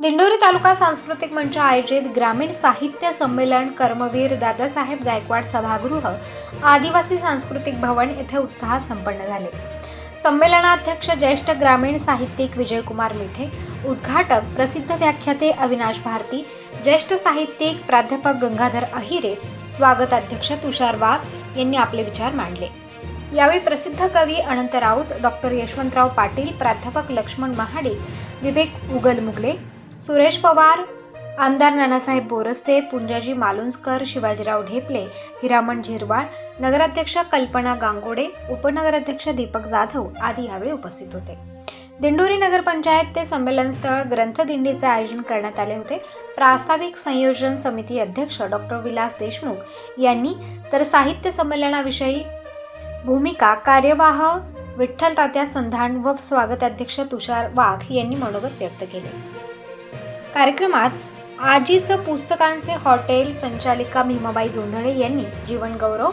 दिंडोरी तालुका सांस्कृतिक मंच आयोजित ग्रामीण साहित्य संमेलन कर्मवीर दादासाहेब गायकवाड सभागृह आदिवासी सांस्कृतिक भवन येथे उत्साहात संपन्न झाले. संमेलनाध्यक्ष ज्येष्ठ ग्रामीण साहित्यिक विजयकुमार मिठे उद्घाटक प्रसिद्ध व्याख्याते अविनाश भारती ज्येष्ठ साहित्यिक प्राध्यापक गंगाधर अहिरे स्वागताध्यक्ष तुषार वाघ यांनी आपले विचार मांडले. यावेळी प्रसिद्ध कवी अनंत राऊत डॉक्टर यशवंतराव पाटील प्राध्यापक लक्ष्मण महाडिक विवेक उगल मुगले सुरेश पवार आमदार नानासाहेब बोरस्ते पुंजाजी मालुंजकर शिवाजीराव ढेपले हिरामण झिरवाळ नगराध्यक्ष कल्पना गांगोडे उपनगराध्यक्ष दीपक जाधव आदी यावेळी उपस्थित होते. दिंडोरी नगरपंचायत ते संमेलनस्थळ ग्रंथदिंडीचे आयोजन करण्यात आले होते. प्रास्ताविक संयोजन समिती अध्यक्ष डॉक्टर विलास देशमुख यांनी तर साहित्य संमेलनाविषयी भूमिका कार्यवाह विठ्ठल तात्या संधान व स्वागताध्यक्ष तुषार वाघ यांनी मनोगत व्यक्त केले. कार्यक्रमात आजीचं पुस्तकांचे हॉटेल संचालिका भीमाबाई जोंधळे यांनी जीवनगौरव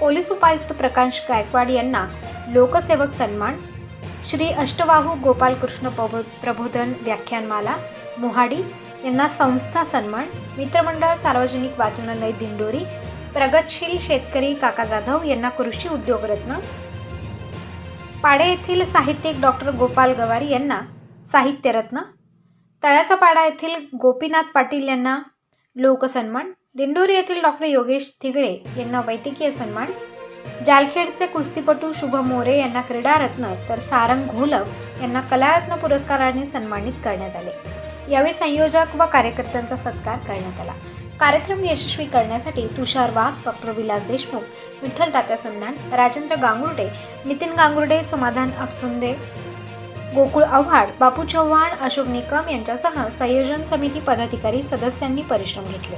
पोलीस उपायुक्त प्रकाश गायकवाड यांना लोकसेवक सन्मान श्री अष्टवाहू गोपालकृष्ण प्रबो प्रबोधन व्याख्यानमाला मोहाडी यांना संस्था सन्मान मित्रमंडळ सार्वजनिक वाचनालय दिंडोरी प्रगतशील शेतकरी काका जाधव यांना कृषी उद्योगरत्न पाडे येथील साहित्यिक डॉक्टर गोपाल गवारी यांना साहित्यरत्न तळ्याचा पाडा येथील गोपीनाथ पाटील यांना लोकसन्मान दिंडोरी येथील डॉक्टर योगेश थिगळे यांना वैद्यकीय सन्मान जालखेडचे कुस्तीपटू शुभ मोरे यांना क्रीडारत्न तर सारंग घोलक यांना कलारत्न पुरस्काराने सन्मानित करण्यात आले. यावेळी संयोजक व कार्यकर्त्यांचा सत्कार करण्यात आला. कार्यक्रम यशस्वी करण्यासाठी तुषार वाघ डॉक्टर विलास देशमुख विठ्ठल तात्या संधान राजेंद्र गांगुर्डे नितीन गांगुर्डे समाधान अपसुंदे गोकुळ आव्हाड बापू चव्हाण अशोक निकम यांच्यासह संयोजन समिती पदाधिकारी सदस्यांनी परिश्रम घेतले.